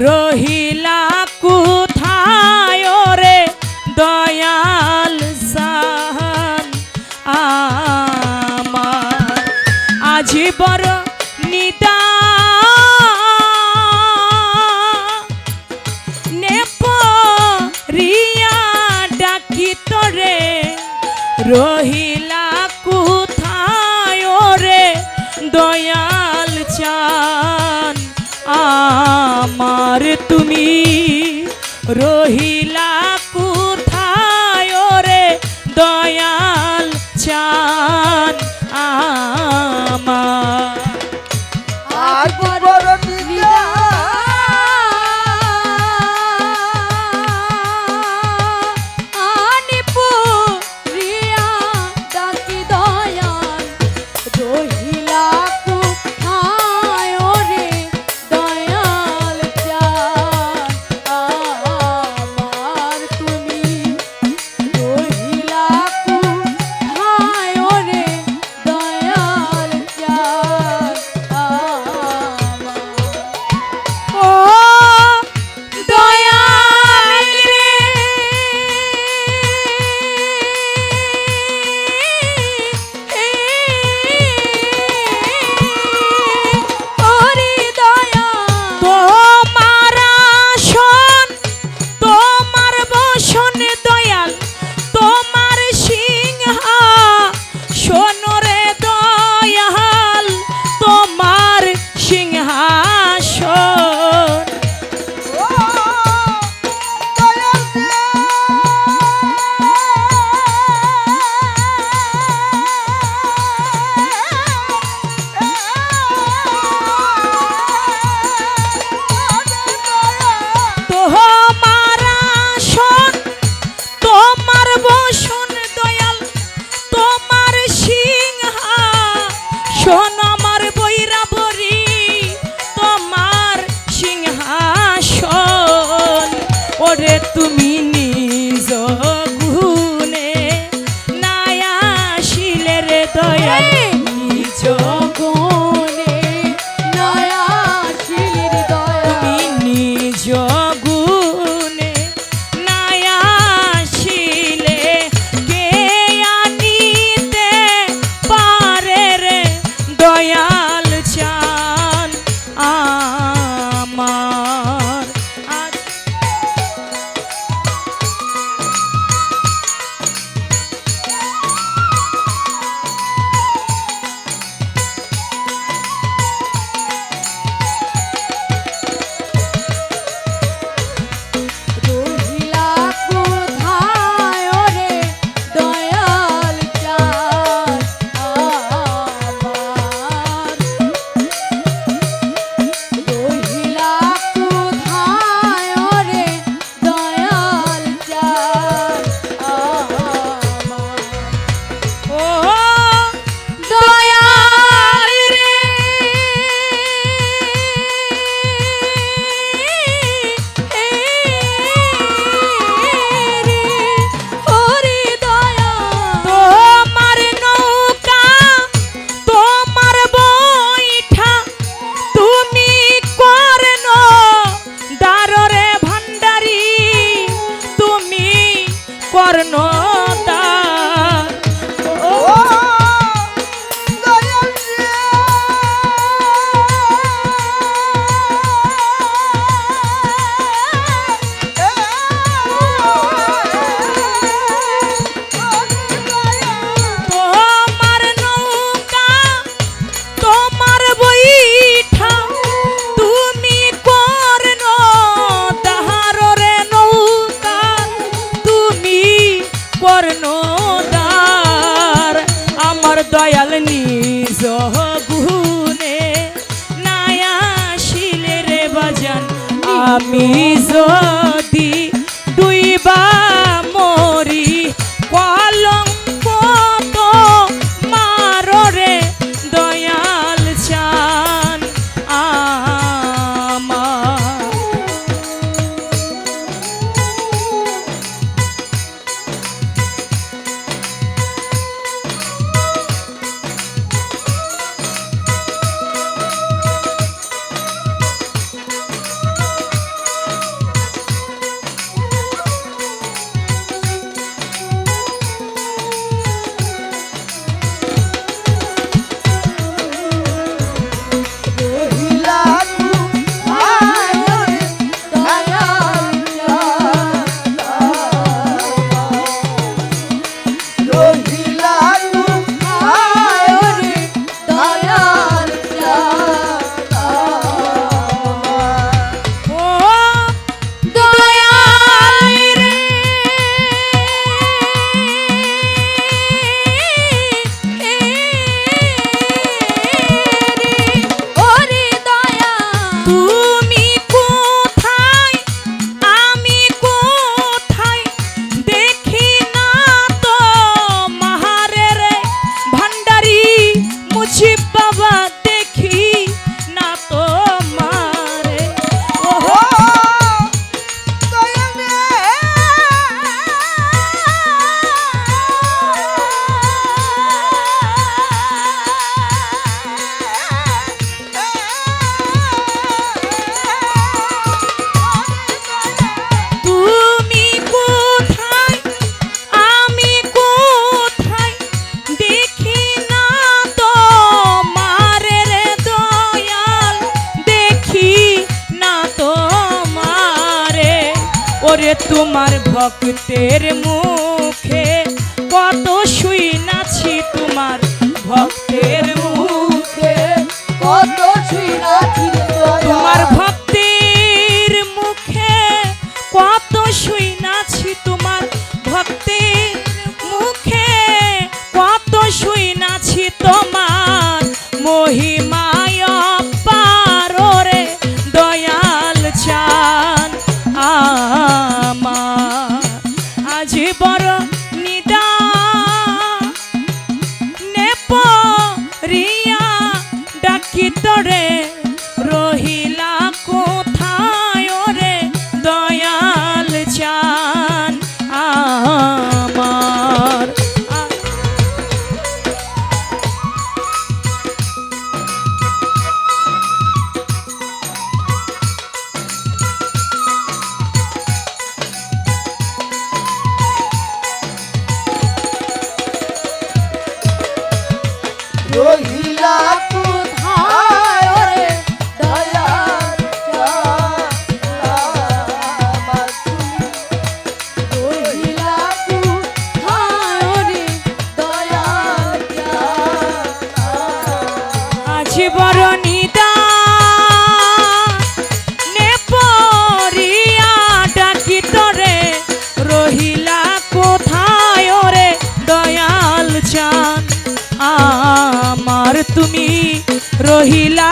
রহিলা কোথায় রে দয়াল সাহান? আমার আজি বড় নিতা নেপরিয়া ডাকি তরে, রহিলা কোথায় রে দয়া প্রাণ আমার। আর বড় আনি পুরিয়া ডাকি দয়াল রহি করে তুমি আমি যদি দুইবার তোমার ভক্তের মুখে কত রহিলা কোথায় রে দয়াল